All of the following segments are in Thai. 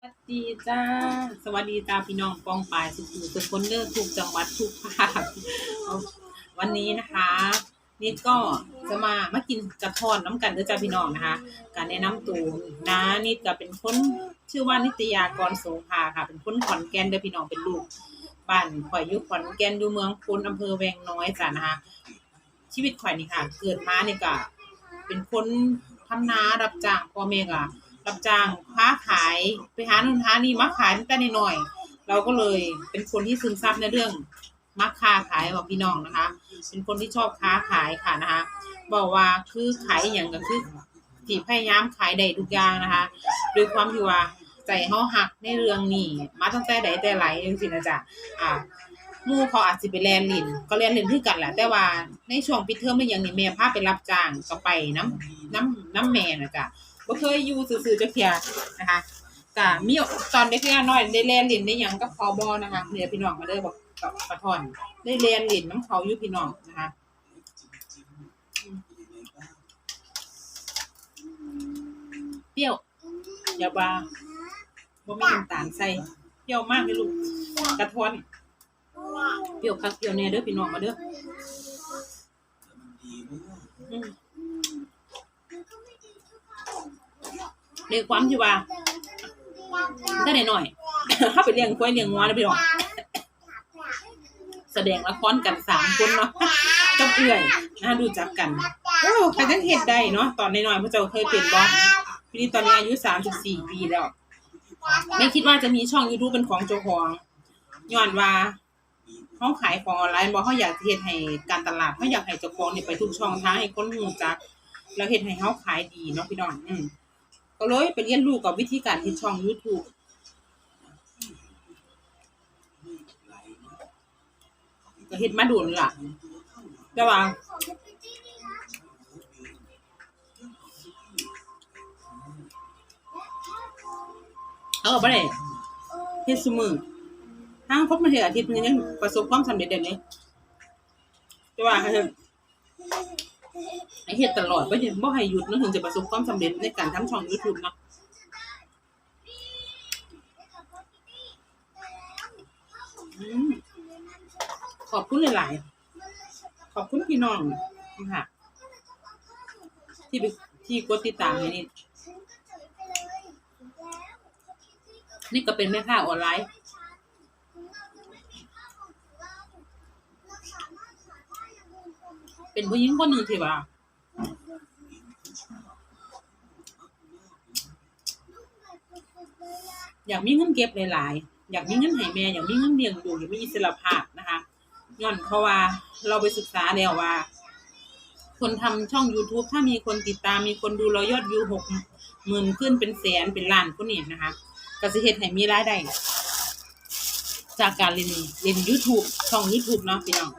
สวัสดีจ้า สวัสดีจ้าพี่น้องปองปลายสุขุมสุขคนเลือกทุกจังหวัดทุกภาค วันนี้นะคะ นี่ก็จะมามากินกระท้อนน้ำกันเด้อจ้าพี่น้องนะคะ การแนะนำตัวนะนี่ก็เป็นคนชื่อว่านิตยากรโสภาค่ะ เป็นคนขอนแก่นเด้อพี่น้องเป็นลูกบ้านข่อยอยู่ขอนแก่นอยู่เมืองพนอำเภอแวงน้อยจ้ะนะคะ ชีวิตข่อยนี่ค่ะ เกิดมานี่ก็เป็นคนทำนารับจ้างพ่อแม่ก็ รับจ้างค้าขายไปหานู่นหานี่มาขายตั้งแต่น้อยเราก็เลยเป็นคนที่ซึมซับในเรื่องมักค้าขายของพี่น้องนะคะ เป็นคนที่ชอบค้าขายค่ะนะคะ บอกว่าคือขายอย่างก็คือที่พยายามขายได้ทุกอย่างนะคะโดยความที่ว่าใจเฮาหักในเรื่องนี้มาตั้งแต่ใดแต่ไหลจังซี่นะจ๊ะอ่ามู่เขาอาจสิไปแลนลินก็แลนลินคือกันแหละแต่ว่าในช่วงปิดเทอมเป็นอย่างนี้แม่พาไปรับจ้างก็ไปน้ำน้ำน้ำแม่นะจ๊ะ บ่เคยอยู่ซื่อๆจักเที่ยนะคะก็มีตอนเด็กๆน้อยได้แลนลินได้หยังกับเขาบ่นะคะเดี๋ยพี่น้องมาเด้อบอกกับปะทอนได้แลนลินน้ำเขาอยู่พี่น้องนะคะเปรี้ยวอย่าว่าบ่มีน้ำตาลใส่เปรี้ยวมากเลยลูกกระท้อนเปรี้ยวคักเปรี้ยวแน่เด้อพี่น้องมาเด้อ ในความที่ว่าถ้าได้หน่อยเข้าไปเลี้ยงกล้วยเลี้ยงงัวนะพี่น้องแสดงละครกันสามคนเนาะกับเอื่อยนะดูจักกันโอ้ใครทั้งเฮ็ดได้เนาะตอนน้อยๆพระเจ้าเคยเป็นบ่ปีนี้ตอนนี้อายุสามสิบสี่ปีแล้ว ไม่คิดว่าจะมีช่อง YouTube เป็นของเจ้าของย้อนว่าเขาขายของออนไลน์บ่เขาอยากเฮ็ดให้การตลาดเขาอยากให้เจ้าของเนี่ยไปทุกช่องทางให้คนรู้จัก แล้วเฮ็ดให้เขาขายดีเนาะพี่น้องอืม ก็เลยไปเรียนรู้กับวิธีการเฮ็ดช่อง YouTube ก็เฮ็ดมาโดนล่ะ แต่ว่าเอาก็บ่ได้เฮ็ดซุมือทางครบมาเถืออาทิตย์นึงยังประสบความสำเร็จเดี๋ยวนี้แต่ว่าให้ให้ เฮ็ดตลอดบ่เห็นบ่ให้หยุดเนาะถึงจะประสบความสำเร็จในการทำช่อง YouTube เนาะขอบคุณหลายๆ ขอบคุณพี่น้องค่ะที่ไปที่กดติดตามให้นี่นี่ก็เป็นแม่ค้าออนไลน์เป็นผู้หญิงคนหนึ่งที่ว่า อยากมีเงินเก็บหลายๆ อยากมีเงินให้แม่ อยากมีเงินเลี้ยงดูอยากมีอิสระภาพนะคะย้อนเพราะว่าเราไปศึกษาแล้วว่า คนทำช่อง YouTube ถ้ามีคนติดตามมีคนดูเรายอดวิวหกหมื่นขึ้นเป็นแสนเป็นล้านคนนี้นะคะก็สิเฮ็ดให้มีรายได้จากการเล่นเล่น YouTube ช่อง YouTube เนาะพี่น้อง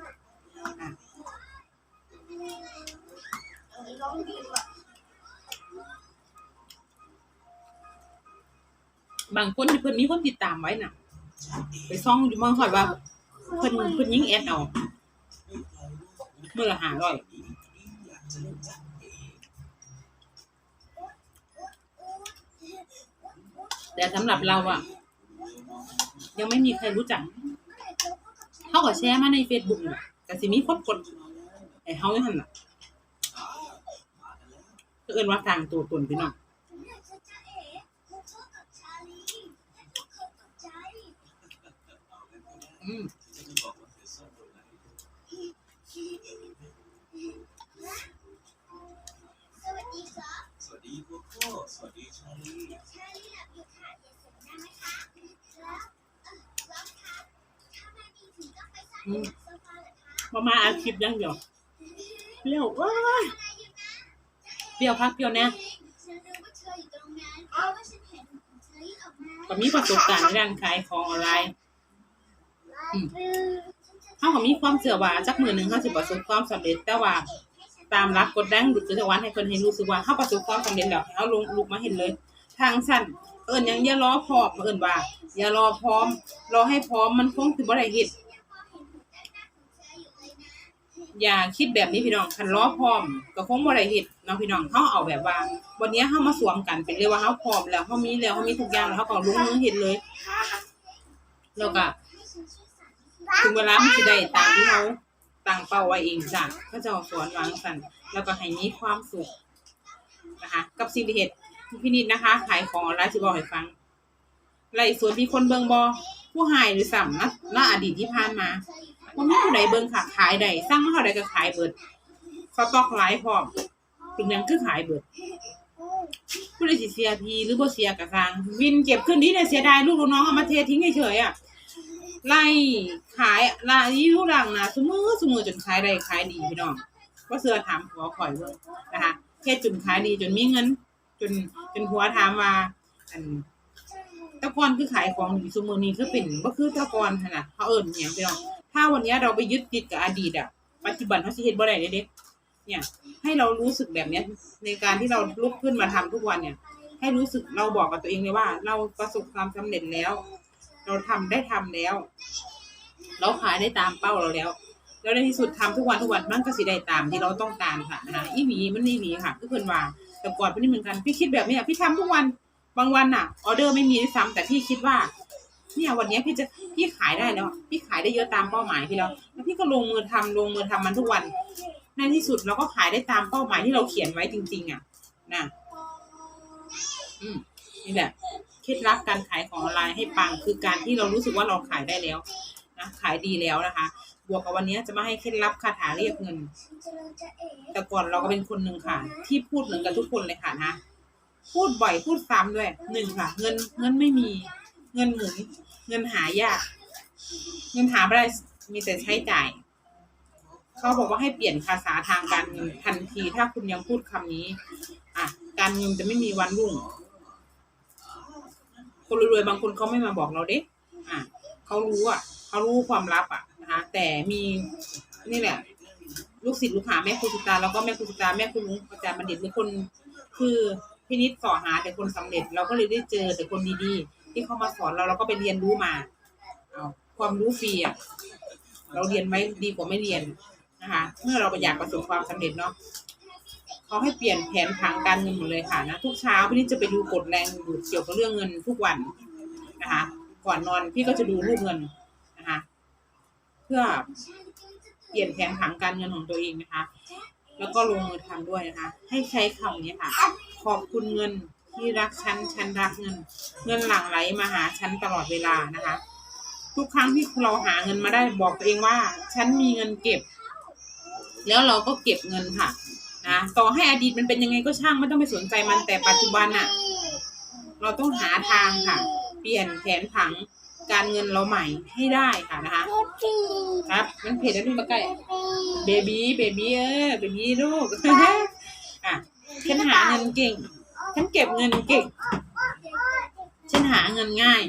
บางคนเพิ่นมีคนติดตามไว้น่ะ ไปซ่องอยู่เมืองหอยว่า เพิ่นเพิ่นยิงแอดเอาเมื้อละ500แต่สำหรับเราอะยังไม่มีใครรู้จักเท่ากับแชร์มาใน Facebook น่ะก็สิมีคนกดไอ้เฮาอยู่หั่นน่ะก็เอิ้นว่าทางตัวตนพี่น้อง อืม สวัสดีครับสวัสดีพวกพ่อสวัสดีชาลีชาลีหลับอยู่ค่ะอย่าเสียงดังนะคะครับเออรับครับถ้ามาดีถึงก็ไปซ่อนอยู่หลังโซฟาเหรอคะมามาอาคลิปยังเดี๋ยวเปรี้ยวว้ายอะไรอยู่นะเปรี้ยวพักเปรี้ยวแน่ฉันรู้ว่าเธออยู่ตรงนั้นเพราะว่าฉันเห็นเธอยื่นออกมาก็มีประสบการณ์ในการขายของออนไลน์ เฮาก็มีความเชื่อว่าจักมือหนึ่งเฮาสิประสบความสำเร็จ แต่ว่าตามหลักกฎดังดุจจวันให้เพิ่นให้รู้สึกว่าเฮาประสบความสำเร็จแล้วให้เฮาลงลุกมาเห็นเลย ทางสั้นเอิ้นหยังอย่ารอพร้อมเอิ้นว่า อย่ารอพร้อม รอให้พร้อมมันคงสิบ่ได้เฮ็ดยังพอเห็นหนูด้านหน้าขอย่าคิดแบบนี้พี่น้องคันล้อพร้อมก็คงบ่ได้เฮ็ดเนาะพี่น้องเฮาเอาแบบว่า วันนี้เฮามาสวมกันเป็นเลยว่าเฮาพร้อมแล้วเฮามีแล้วเฮามีทุกอย่างแล้วเฮาก็ลงมือเฮ็ดเลย แล้วก็ ถึงเวลามันสิได้ตามที่เฮาตั้งเป้าไว้เองจ้ะก็จะสอนวางสั่นแล้วก็ให้มีความสุขนะคะ กับสิ่งที่เฮ็ดพี่นิดนะคะ ขายของออนไลน์สิบอกให้ฟังไล่วนมีคนเบิงบ่ผู้หายหรือซ้ํนะณอดีตที่ผ่านมาบ่มีผู้ใดเบิงค่ะขายได้สร้างมาเท่าใดก็ขายเบิดสต็อกหลายพร้อมเป็นหยังคือขายเบิดผู้ใดสิเสียทีหรือบ่เสียก็สร้างวินเก็บขึ้นนี้เนี่ยเสียดายลูกลูกน้องเอามาเททิ้งเฉยๆอะ ไล่ขายลายยู่หลังนะซุมือซุมือจนขายได้ขายดีพี่น้องก็เสือถามหัวข่อยเบิ่งนะคะเฮ็ดจนขายดีจนมีเงิน จนจนหัวถามว่าอันตะกอนคือขายของดีซุมือนี้คือเป็นบ่คือตะกอนหั่นน่ะเขาเอิ้นหยังพี่น้องถ้าวันนี้เราไปยึดติดกับอดีตอะปัจจุบันเขาสิเฮ็ดบ่ได้เด็กเนี่ยให้เรารู้สึกแบบเนี้ยในการที่เราลุกขึ้นมาทำทุกวันเนี่ย ให้รู้สึกเราบอกกับตัวเองเลยว่า เราประสบความสำเร็จแล้ว เราทำได้ทำแล้ว เราขายได้ตามเป้าเราแล้ว แล้วในที่สุดทำทุกวันทุกวันมันก็สิได้ตามที่เราต้องการค่ะนะคะอีหวีมันนี่หวีค่ะคือเพิ่นว่าแต่ก่อนเป็นนี่เหมือนกันพี่คิดแบบนี้พี่ทำทุกวันบางวันน่ะออเดอร์ไม่มีด้วยซ้ำแต่พี่คิดว่าเนี่ยวันนี้พี่จะพี่ขายได้แล้วพี่ขายได้เยอะตามเป้าหมายพี่แล้วแล้วพี่ก็ลงมือทำลงมือทำมันทุกวันในที่สุดเราก็ขายได้ตามเป้าหมายที่เราเขียนไว้จริง ๆ อะนะอืมนี่แหละ ล็ดลับการขายของออนไลน์ให้ปัง คือการที่เรารู้สึกว่าเราขายได้แล้วนะขายดีแล้วนะคะ บวกกับวันนี้จะมาให้เคล็ดลับคาถาเรียกเงิน แต่ก่อนเราก็เป็นคนหนึ่งค่ะ ที่พูดเหมือนกับทุกคนเลยค่ะนะพูดบ่อยพูดซ้ำด้วยหนึ่งค่ะ เงินเงินไม่มี เงินหมุนเงินหายาก เงินหาไม่ได้มีแต่ใช้จ่ายเขาบอกว่าให้เปลี่ยนภาษาทางการเงินทันทีถ้าคุณยังพูดคำนี้ อะ การเงินจะไม่มีวันรุ่ง คนรวยๆบางคนเขาไม่มาบอกเราเด้อะเขารู้อะเขารู้ความลับอะนะคะแต่มีนี่แหละ ลูกศิษย์ลูกหาแม่ครูสุตาแล้วก็แม่ครูสุตาแม่ครูลุงอาจารย์บัณฑิตเป็นคน คือพินิจสอหาแต่คนสำเร็จ เราก็เลยได้เจอแต่คนดีๆ ที่เขามาสอนเราเราก็ไปเรียนรู้มาเอาความรู้ฟรีอะเราเรียนไว้ดีกว่าไม่เรียนนะคะ เมื่อเราอยากประสบความสำเร็จเนาะ เขาให้เปลี่ยนแผนผังการเงินหมดเลยค่ะนะทุกเช้าพี่นี่จะไปดูกฎแรงดูดเกี่ยวกับเรื่องเงินทุกวันนะคะ ก่อนนอนพี่ก็จะดูรูปเงินนะคะ เพื่อเปลี่ยนแผนผังการเงินของตัวเองนะคะ แล้วก็ลงมือทำด้วยนะคะ ให้ใช้คำนี้ค่ะ ขอบคุณเงินที่รักฉันฉันรักเงิน เงินหลั่งไหลมาหาฉันตลอดเวลานะคะ ทุกครั้งที่เราหาเงินมาได้บอกตัวเองว่า ฉันมีเงินเก็บ แล้วเราก็เก็บเงินค่ะ นะต่อให้อดีตมันเป็นยังไงก็ช่างไม่ต้องไปสนใจมันแต่ปัจจุบันอะเราต้องหาทางค่ะ เปลี่ยนแผนผังการเงินเราใหม่ให้ได้ค่ะนะคะ ครับมันเผ็ดแล้วนี่มาใกล้เบบี้เบบี้เออเบบี้ลูกอะฉันหาเงินเก่งฉันเก็บเงินเก่งฉันหาเงินง่าย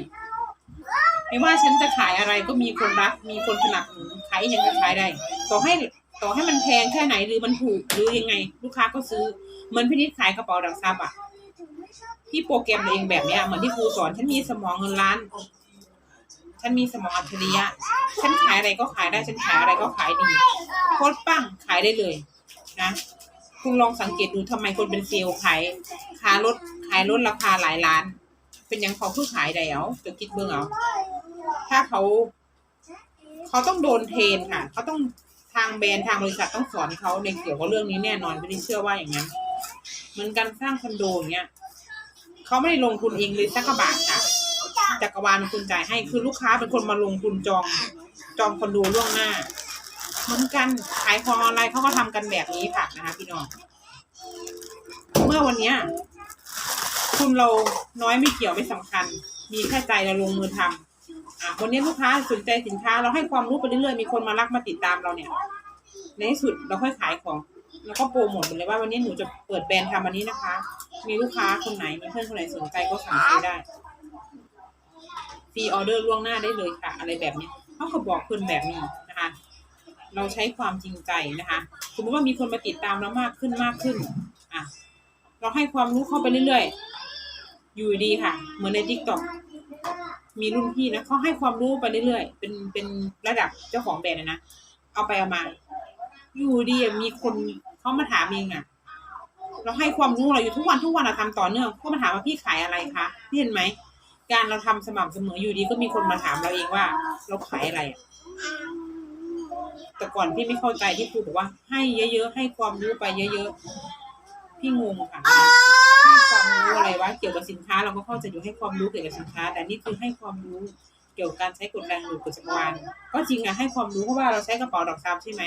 ไม่ว่าฉันจะขายอะไรก็มีคนรัก มีคนสนับสนุนขายยังจะขายได้ต่อให้ ต่อให้มันแพงแค่ไหนหรือมันถูกหรือยังไง ลูกค้าก็ซื้อเหมือนพินิจขายกระเป๋าดังซับอะที่โปรแกรมตัวเองแบบเนี้ยเหมือนที่ครูสอนฉันมีสมองเงินล้าน ฉันมีสมองอัจฉริยะฉันขายอะไรก็ขายได้ฉันขายอะไรก็ขายดีโคตรปั้งขายได้เลยนะคุณลองสังเกตดูทำไมคนเป็นเซลล์ขายขายรถขายรถราคาหลายล้าน เป็นยังเขาคือขายได้เอาจะคิดเบิ่งเอาถ้าเขา เขาต้องโดนเทรนค่ะ เขาต้อง ทางแบรนด์ทางบริษัทต้องสอนเขาในเกี่ยวกับเรื่องนี้แน่นอนไม่ได้เชื่อว่าอย่างนั้นเหมือนการสร้างคอนโดอย่างเงี้ยเขาไม่ได้ลงทุนเองเลยสักกระบาทค่ะจักรวาลเป็นคนจ่ายให้คือลูกค้าเป็นคนมาลงทุนจองจองคอนโดล่วงหน้า เหมือนกันขายของออนไลน์เขาก็ทำกันแบบนี้ค่ะนะคะพี่น้องเมื่อวันเนี้ยคุณเราน้อยไม่เกี่ยวไม่สำคัญ มีแค่ใจเราลงมือทำอะ วันนี้ลูกค้าสนใจสินค้า เราให้ความรู้ไปเรื่อยๆมีคนมารักมาติดตามเราเนี่ย ในที่สุดเราค่อยขายของแล้วก็โปรโมทไปเลยว่าวันนี้หนูจะเปิดแบรนด์ทำอันนี้นะคะ มีลูกค้าคนไหนมีเพื่อนคนไหนสนใจก็สั่งซื้อได้ฟรีออเดอร์ล่วงหน้าได้เลยค่ะ อะไรแบบนี้เขาก็บอกคุณแบบนี้นะคะ เราใช้ความจริงใจนะคะสมมติว่ามีคนมาติดตามเรามากขึ้นมากขึ้นอะเราให้ความรู้เข้าไปเรื่อยๆ อยู่ดีค่ะ เหมือนในทิกตอก มีรุ่นพี่นะเขาให้ความรู้ไปเรื่อยๆ เป็นเป็นระดับเจ้าของแบรนด์นะ เอาไปเอามา อยู่ดีมีคนเขามาถามเองอะเราให้ความรู้เราอยู่ทุกวันทุกวันเราทำต่อเนื่องก็มาถามว่าพี่ขายอะไรคะพี่เห็นไหม การเราทำสม่ำเสมออยู่ดีก็มีคนมาถามเราเองว่า เราขายอะไรแต่ก่อนพี่ไม่เข้าใจที่ครูบอกว่า ให้เยอะๆให้ความรู้ไปเยอะๆพี่งงค่ะ ความรู้อะไรวะเกี่ยวกับสินค้า เราก็เข้าใจอยู่ให้ความรู้เกี่ยวกับสินค้า แต่นี่คือให้ความรู้เกี่ยวกับการใช้กฎแรงดูดกฎจักรวาลก็จริงอะให้ความรู้เพราะว่าเราใช้กระเป๋าดอกซับใช่ไหม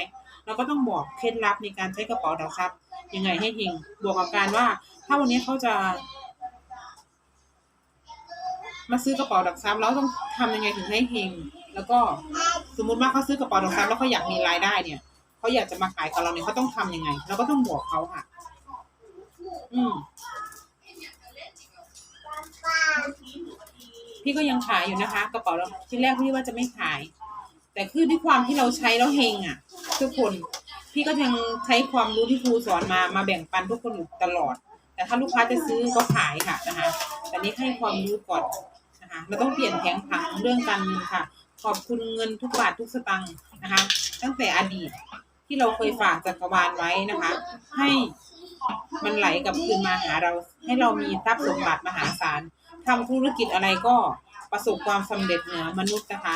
เราก็ต้องบอกเคล็ดลับในการใช้กระเป๋าดอกทรัพย์ยังไงให้เฮงบวกกับการว่า ถ้าวันนี้เขาจะ มาซื้อกระเป๋าดอกทรัพย์แล้วต้องทำยังไงถึงให้เฮงแล้วก็สมมุติว่าเขาซื้อกระเป๋าดอกทรัพย์แล้วเขาอยากมีรายได้เนี่ยเขาอยากจะมาขายกับเราเนี่ยเขาต้องทำยังไงเราก็ต้องบอกเขาค่ะ อืม พี่ก็ยังขายอยู่นะคะ กระเป๋าเราที่แรกพี่ว่าจะไม่ขาย แต่คือด้วยความที่เราใช้แล้วเฮงอะ ทุกคนพี่ก็ยังใช้ความรู้ที่ครูสอนมามาแบ่งปันทุกคนอยู่ตลอด แต่ถ้าลูกค้าจะซื้อก็ขายค่ะนะคะแต่นี้ให้ความรู้ก่อนนะคะเราต้องเปลี่ยนแผนผังเรื่องการเงินค่ะ ขอบคุณเงินทุกบาททุกสตางค์นะคะ ตั้งแต่อดีตที่เราเคยฝากจักรวาลไว้นะคะ ให้มันไหลกลับคืนมาหาเรา ให้เรามีทรัพย์สมบัติมหาศาล ทำธุรกิจอะไรก็ประสบความสำเร็จเหนือมนุษย์นะคะ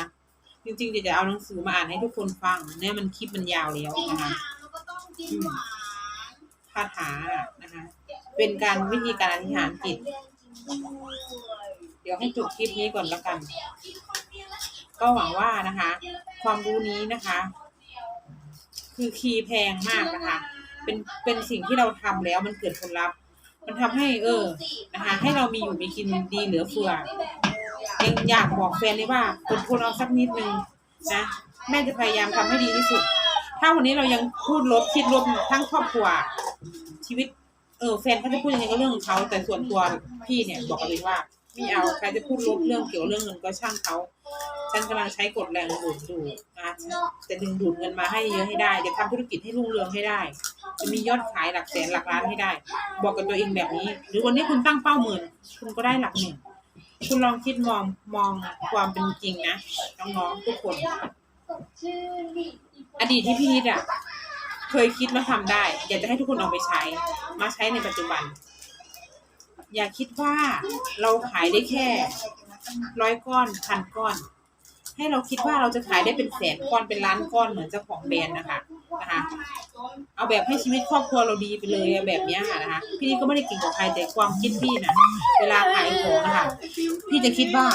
จริงๆจะเอาหนังสือมาอ่านให้ทุกคนฟังเนี่ยมันคลิปมันยาวแล้วนะคะคาถานะคะ เป็นการวิธีการอธิษฐานจิต เดี๋ยวให้จบคลิปนี้ก่อนแล้วกัน ก็หวังว่านะคะ ความรู้นี้นะคะ คือคีย์แพงมากนะคะ เป็นเป็นสิ่งที่เราทำแล้วมันเกิดผลลัพธ์ มันทำให้เออนะคะให้เรามีอยู่มีกินดีเหลือเฟือยังอยากบอกแฟนเลยว่าอดทนเอาสักนิดนึงนะแม่จะพยายามทำให้ดีที่สุด ถ้าวันนี้เรายังพูดลบคิดลบทั้งครอบครัวชีวิต เออแฟนเขาจะพูดยังไงก็เรื่องของเขาแต่ส่วนตัวพี่เนี่ยบอกเลยว่า ไม่เอาใครจะพูดลบเรื่องเกี่ยวเรื่องเงินก็ช่างเขาฉันกำลังใช้กฎแรงดูดดูนะจะดึงดูดเงินมาให้เยอะให้ได้ จะทำธุรกิจให้รุ่งเรืองให้ได้ จะมียอดขายหลักแสนหลักล้านให้ได้ บอกกับตัวเองแบบนี้ หรือวันนี้คุณตั้งเป้าหมื่น คุณก็ได้หลักหนึ่งคุณลองคิดมองมองความเป็นจริงนะน้องๆทุกคน อดีตที่พี่นิดอะเคยคิดแล้วทำได้ อยากจะให้ทุกคนเอาไปใช้ มาใช้ในปัจจุบัน อย่าคิดว่าเราขายได้แค่ร้อยก้อนพันก้อน ให้เราคิดว่าเราจะขายได้เป็นแสนก้อนเป็นล้านก้อนเหมือนเจ้าของแบรนด์นะคะนะคะเอาแบบให้ชีวิตครอบครัวเราดีไปเลยแบบนี้ค่ะนะคะ พี่นี่ก็ไม่ได้เก่งกว่าใครแต่ความคิดพี่นะเวลาขายของนะคะพี่จะคิดว่า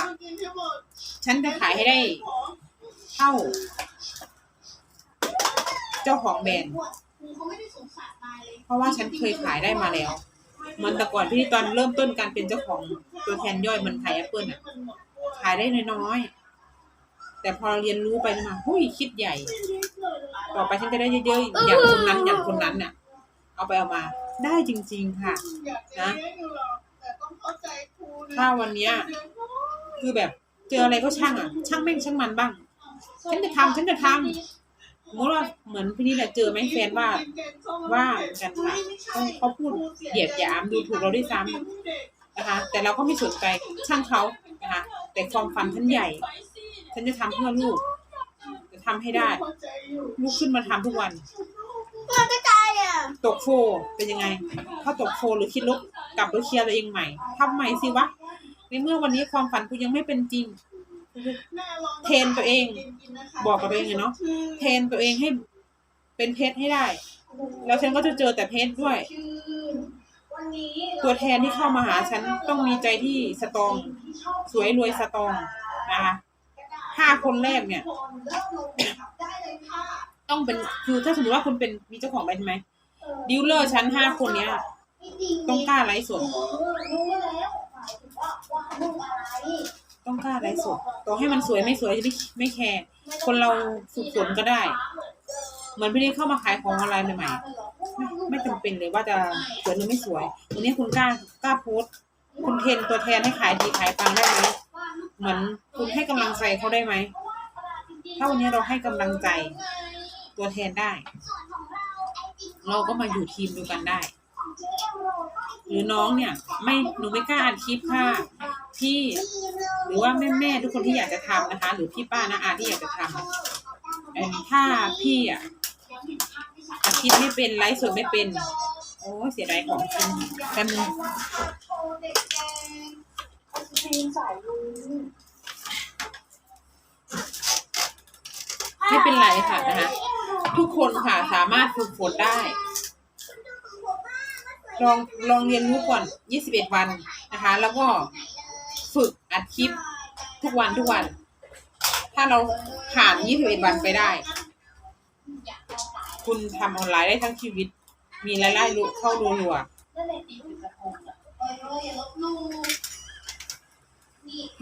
ฉันจะขายให้ได้เท่า เจ้าของแบรนด์เพราะว่าฉันเคยขายได้มาแล้ว เหมือนแต่ก่อนพี่ตอนเริ่มต้นการเป็นเจ้าของตัวแทนย่อยมันขายแอปเปิลอะ ขายได้น้อยๆ แต่พอเรียนรู้ไปมาหุ้ยคิดใหญ่ ต่อไปฉันจะได้เยอะๆ อย่างคนนั้นอย่างคนนั้นน่ะ เอาไปเอามา ได้จริง ๆ ค่ะ นะถ้าวันเนี้ยคือแบบเจออะไรก็ช่างอะ ช่างแม่งช่างมันบ้าง ฉันจะทำฉันจะทำ สมมติว่าเหมือนพี่นี่แหละเจอไหมแฟนว่าว่ากันค่ะเขาเขาพูดเหยียดหยามดูถูกเราด้วยซ้ำนะคะ แต่เราก็ไม่สนใจช่างเขานะคะ แต่ความฝันฉันใหญ่ ฉันจะทำเพื่อลูก จะทำให้ได้ลุกขึ้นมาทำทุกวันตกโฟเป็นยังไง ถ้าตกโฟหรือคิดลบกลับไปเคลียร์ตัวเองใหม่ทำใหม่สิวะ ในเมื่อวันนี้ความฝันกูยังไม่เป็นจริง เทรนตัวเอง บอกกับตัวเองไงเนาะเทรนตัวเองให้เป็นเพชรให้ได้ แล้วฉันก็จะเจอแต่เพชรด้วย ตัวแทนที่เข้ามาหาฉันต้องมีใจที่สตรอง สวยรวยสตรองนะคะห้าคนแรกเนี่ย ต้องเป็นคือถ้าสมมติว่าคุณเป็นมีเจ้าของแบรนด์ใช่ไหมดีลเลอร์ชั้นห้าคนเนี้ยต้องกล้าไลฟ์สด ต้องกล้าไลฟ์สดต่อให้มันสวยไม่สวยจะไม่ไม่แคร์คนเราฝึกฝนก็ได้ เหมือนพี่นี่เข้ามาขายของออนไลน์ใหม่ๆไม่ไม่จำเป็นเลยว่าจะสวยหรือไม่สวยวันนี้คุณกล้ากล้าโพสคุณเทนตัวแทนให้ขายดีขายปังได้ไหมเหมือนคุณให้กำลังใจเขาได้ไหมถ้าวันนี้เราให้กำลังใจตัวแทนได้ เราก็มาอยู่ทีมเดียวกันได้ หรือน้องเนี่ย ไม่หนูไม่กล้าอัดคลิปค่ะ พี่หรือว่าแม่แม่ๆทุกคนที่อยากจะทำนะคะ หรือพี่ป้านะอาที่อยากจะทำถ้าพี่อะคลิปไม่เป็นไลฟ์สดไม่เป็น โอ้เสียดายของจริงแป๊บนึงไม่เป็นไรค่ะนะคะทุกคนค่ะสามารถฝึกฝนได้ ลองลองเรียนรู้ก่อน 21 วันนะคะ แล้วก็ ฝึกอัดคลิปทุกวันทุกวัน ถ้าเราผ่าน21วันไปได้ คุณทำออนไลน์ได้ทั้งชีวิต มีรายได้รู้เข้ารัวๆ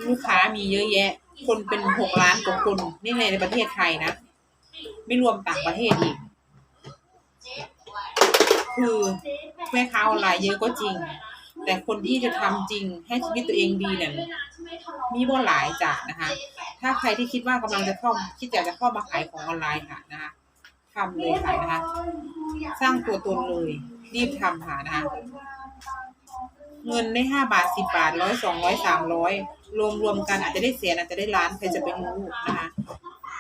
ลูกค้ามีเยอะแยะ คนเป็น6ล้านกว่าคนนี่ในประเทศไทยนะ ไม่รวมต่างประเทศอีก คือแม่ค้าออนไลน์เยอะก็จริง แต่คนที่จะทำจริงให้ชีวิตตัวเองดีเนี่ยมีบ่หลายจ้ะนะคะ ถ้าใครที่คิดว่ากำลังจะเข้าคิดอยากจะเข้ามาขายของออนไลน์ค่ะนะคะทำเลยค่ะนะคะ สร้างตัวตนเลยรีบทำค่ะนะคะเงินได้ห้าบาทสิบบาทร้อยสองร้อยสามร้อยรวมรวมกันอาจจะได้แสนอาจจะได้ล้านใครจะไปรู้นะคะ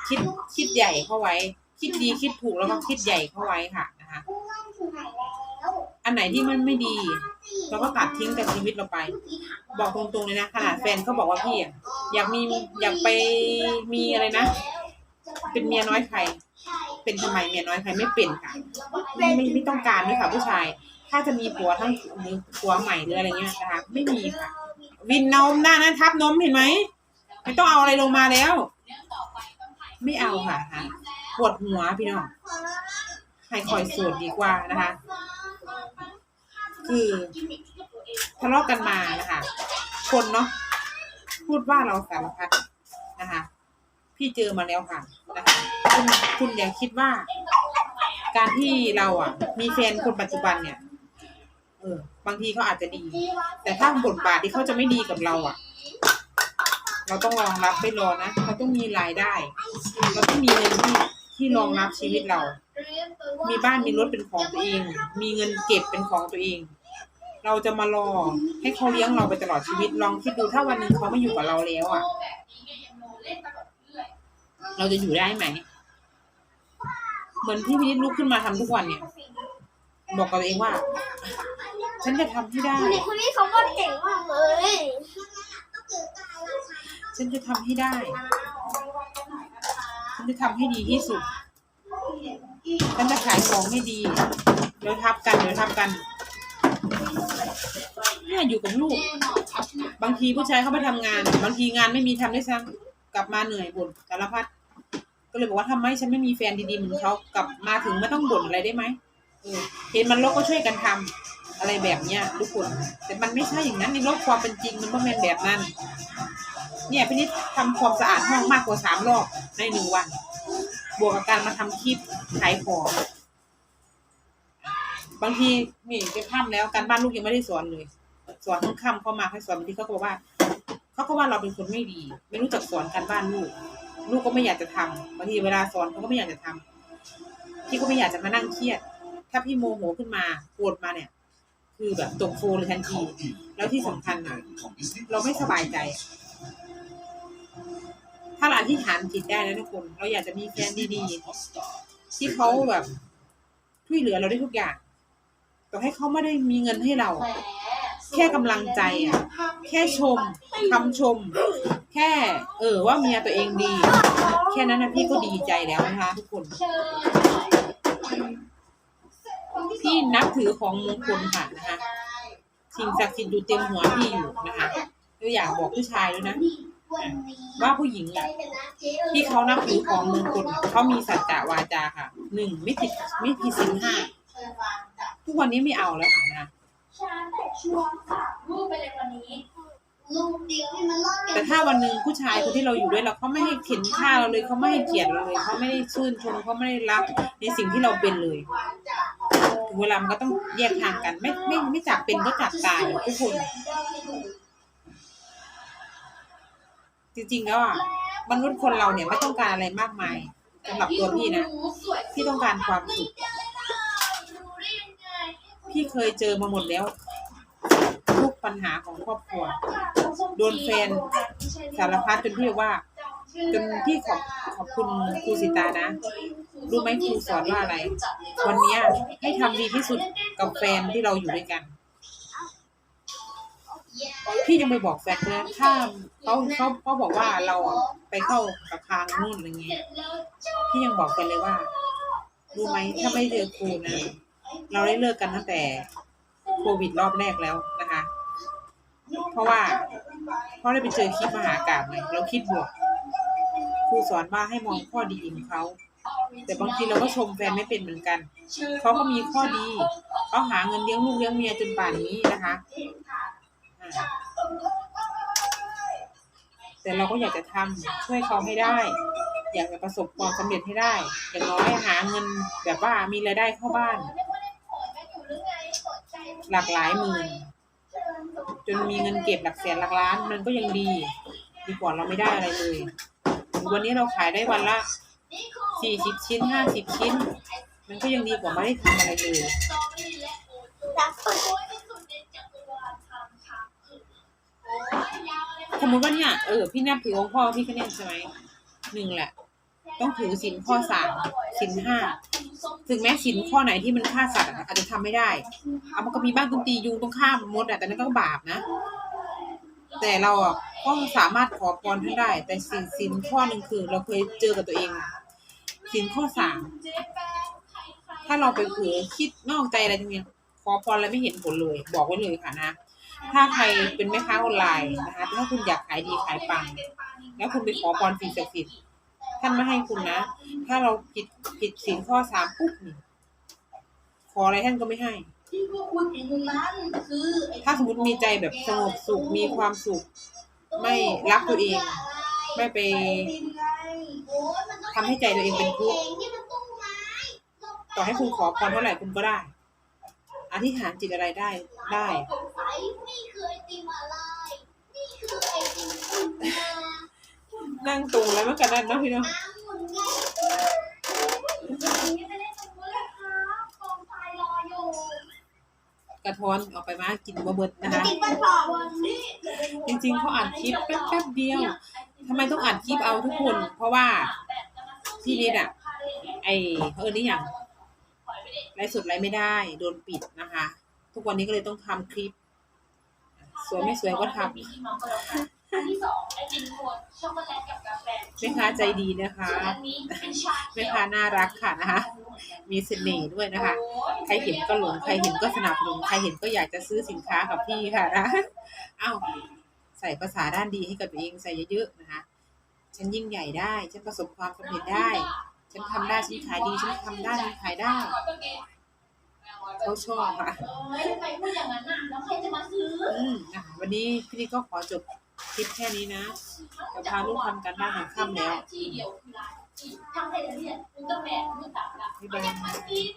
คิดคิดใหญ่เข้าไว้ คิดดีคิดถูกแล้วก็คิดใหญ่เข้าไว้ค่ะนะคะ อันไหนที่มันไม่ดี เราก็ตัดทิ้งจากชีวิตเราไป บอกตรงๆเลยนะขนาดแฟนเขาบอกว่าพี่อะอยากมีอยากไปมีอะไรนะ เป็นเมียน้อยใคร เป็นทำไมเมียน้อยใครไม่เป็นค่ะไม่ไม่ไม่ต้องการด้วยค่ะผู้ชาย ถ้าจะมีผัวทั้งหรือผัวใหม่หรืออะไรเงี้ยนะคะไม่มีค่ะ วินนมหน้านั้นทับนมเห็นไหมไม่ต้องเอาอะไรลงมาแล้ว ไม่เอาค่ะฮะปวดหัวพี่น้องให้คอยสูตรดีกว่านะคะ คือทะเลาะกันมานะคะ คนเนาะพูดว่าเราสารพัดนะคะ พี่เจอมาแล้วค่ะนะคะคุณคุณอย่าคิดว่า การที่เราอะ มีแฟนคนปัจจุบันเนี่ย เออ บางทีเขาอาจจะดี แต่ถ้าบทบาทที่เขาจะไม่ดีกับเราอะ เราต้องรองรับไปรอนะเราต้องมีรายได้ เราต้องมีเงินที่ที่รองรับชีวิตเรา มีบ้านมีรถเป็นของตัวเอง มีเงินเก็บเป็นของตัวเอง เราจะมารอให้เขาเลี้ยงเราไปตลอดชีวิตลองคิดดูถ้าวันหนึ่งเขาไม่อยู่กับเราแล้วอะ เราจะอยู่ได้ไหมเหมือนที่พินิจลุกขึ้นมาทำทุกวันเนี่ย บอกกับตัวเองว่า ฉันจะทำให้ได้ เด็กคนนี้เขาก็เก่งมากเลยฉันจะทำให้ได้ ฉันจะทำให้ดีที่สุด ฉันจะขายของให้ดี เดี๋ยวทับกัน เดี๋ยวทับกัน เนี่ยอยู่กับลูก บางทีผู้ชายเขาไปทำงาน บางทีงานไม่มีทำได้ซ้ำกลับมาเหนื่อยบ่นสารพัดก็เลยบอกว่าทำไมฉันไม่มีแฟนดีๆเหมือนเขากลับมาถึงไม่ต้องบ่นอะไรได้ไหมเห็นมันโลกก็ช่วยกันทำอะไรแบบเนี้ยทุกคน แต่มันไม่ใช่อย่างนั้นในโลกความเป็นจริงมันไม่เป็นแบบนั้น เนี่ยพี่นิดทำความสะอาดห้องมากกว่าสามรอบในหนึ่งวัน บวกกับการมาทำคลิปขายของบางทีนี่จะค่ำแล้วการบ้านลูกยังไม่ได้สอนเลย สอนค่ำเข้ามาให้สอนบางทีเขาก็บอกว่าเขาก็ว่าเราเป็นคนไม่ดี ไม่รู้จักสอนการบ้านลูก ลูกก็ไม่อยากจะทำบางทีเวลาสอนเขาก็ไม่อยากจะทำพี่ก็ไม่อยากจะมานั่งเครียด ถ้าพี่โมโหขึ้นมาโกรธมาเนี่ย คือแบบตกโฟเลยทันที แล้วที่สำคัญนะเราไม่สบายใจ ถ้าเราอธิษฐานจิตได้นะทุกคน เราอยากจะมีแฟนดีๆที่เขาแบบช่วยเหลือเราได้ทุกอย่างต่อให้เขาไม่ได้มีเงินให้เรา แค่กำลังใจอะ แค่ชมคำชม แค่เออว่าเมียตัวเองดี แค่นั้นนะพี่ก็ดีใจแล้วนะคะทุกคน พี่นับถือของมงคลค่ะนะคะสิ่งศักดิ์สิทธิ์อยู่เต็มหัวพี่อยู่นะคะก็อยากบอกผู้ชายด้วยนะว่าผู้หญิงอะที่เขานับถือของมงคลเขามีสัจจะวาจาค่ะหนึ่งไม่ผิดไม่ผิดศีลห้าทุกวันนี้ไม่เอาแล้วค่ะ นะรูปไปเลยวันนี้รูปเดียวให้มันรอดแต่ถ้าวันหนึ่งผู้ชายคนที่เราอยู่ด้วยเราเขาไม่ให้เข็นค่าเราเลยเขาไม่ให้เกียรติเราเลยเขาไม่ได้ชื่นชมเขาไม่ได้รักในสิ่งที่เราเป็นเลยถึงเวลามันก็ต้องแยกทางกัน ไม่ไม่ไม่จากเป็นก็จากตายทุกคน จริงๆแล้วอะมนุษย์คนเราเนี่ยไม่ต้องการอะไรมากมายสำหรับตัวพี่นะพี่ต้องการความสุข พี่เคยเจอมาหมดแล้ว ทุกปัญหาของครอบครัว โดนแฟนสารพัดจนพี่ว่า จนพี่ขอบขอบคุณครูสิตานะ รู้ไหมครูสอนว่าอะไร วันนี้ให้ทำดีที่สุดกับแฟนที่เราอยู่ด้วยกัน พี่ยังไปบอกแฟนเลยถ้าเขาเขาเขาบอกว่าเราไปเข้ากับทางนู่นอะไรเงี้ยพี่ยังบอกแฟนเลยว่า รู้ไหมถ้าไม่เจอครูนะ เราได้เลิกกันตั้งแต่โควิดรอบแรกแล้วนะคะ เพราะว่าเพราะได้ไปเจอคลิปมหากาบไงเราคิดบวกครูสอนว่าให้มองข้อดีของเขา แต่บางทีเราก็ชมแฟนไม่เป็นเหมือนกันเขาก็มีข้อดีเขาหาเงินเลี้ยงลูกเลี้ยงเมียจนป่านนี้นะคะแต่เราก็อยากจะทำช่วยเขาให้ได้ อยากจะประสบความสำเร็จให้ได้ อย่างน้อยหาเงินแบบว่ามีรายได้เข้าบ้าน หลากหลายหมื่น จนมีเงินเก็บหลักแสนหลักล้าน มันก็ยังดี ดีกว่าเราไม่ได้อะไรเลย วันนี้เราขายได้วันละสี่สิบชิ้นห้าสิบชิ้น มันก็ยังดีกว่าไม่ได้ทำอะไรเลยสมมติว่าเนี่ยเออพี่นับถือองค์พ่อพี่ก็เนี่ยใช่ไหมหนึ่งแหละ ต้องถือสินข้อสามสินห้าถึงแม้สินข้อไหนที่มันฆ่าสัตว์อาจจะทำไม่ได้ เอามันก็มีบ้างต้องตียุงต้องฆ่ามดอะแต่นั่นก็บาปนะ แต่เราอะก็สามารถขอพรท่านได้ แต่สินสินข้อหนึ่งคือเราเคยเจอกับตัวเองสินข้อสามถ้าเราไปเผลอคิดนอกใจอะไรตรงเนี้ยขอพรแล้วไม่เห็นผลเลย บอกไว้เลยค่ะนะถ้าใครเป็นแม่ค้าออนไลน์นะคะถ้าคุณอยากขายดีขายปัง แล้วคุณไปขอพรสิ่งศักดิ์สิทธิ์ ท่านไม่ให้คุณนะ ถ้าเราผิดผิดศีลข้อสามปุ๊บนี่ขออะไรท่านก็ไม่ให้ ที่พวกคุณเห็นตรงนั้นคือถ้าสมมติมีใจแบบสงบสุขมีความสุข ไม่รักตัวเอง ไม่ไปทำให้ใจตัวเองเป็นทุกข์ต่อให้คุณขอพรเท่าไหร่คุณก็ได้ อธิษฐานจิตอะไรได้ได้ นั่งตรงแล้วมันกันนั่นเนาะพี่น้องนี่ไม่ได้ตรงนู้นเลยครับกองไฟรออยู่กระท้อนออกไปมากินบะเบิดนะคะ จริงๆเขาอัดคลิปแป๊บๆเดียวทำไมต้องอัดคลิปเอาทุกคน เพราะว่าพี่นิดอะไอเออนี่อย่างไลฟ์สดไลฟ์ไม่ได้ โดนปิดนะคะ ทุกวันนี้ก็เลยต้องทำคลิป สวยไม่สวยก็ทำ อันที่สองไอติมขวดช็อกโกแลตกับกาแฟแม่ค้าใจดีนะคะ ส่วนอันนี้เป็นชาเขีแม่ยวค้าน่ารักค่ะนะคะ มีเสน่ห์ด้วยนะคะใครเห็นก็หลง ใครเห็นก็สนับสนุน ใครเห็นก็อยากจะซื้อสินค้ากับพี่ค่ะนะ เอ้า ใส่ภาษาด้านดีให้กับตัวเองใส่เยอะๆนะคะ ฉันยิ่งใหญ่ได้ ฉันประสบความสำเร็จได้ ฉันทำได้ ฉันขายดี ฉันทำได้ ฉันขายได้ เขาชอบค่ะเอ้ยทำไมพูดอย่างนั้นน่ะแล้วใครจะมาซื้อ อืมนะคะวันนี้พี่นี่ก็ขอจบคลิปแค่นี้นะจะพาลูกทำกันบ้านหลังค่ำแล้วที่เดียวคือที่ทำให้เรียนอุลตร้งแมนไม่ต่างกันไม่เป็น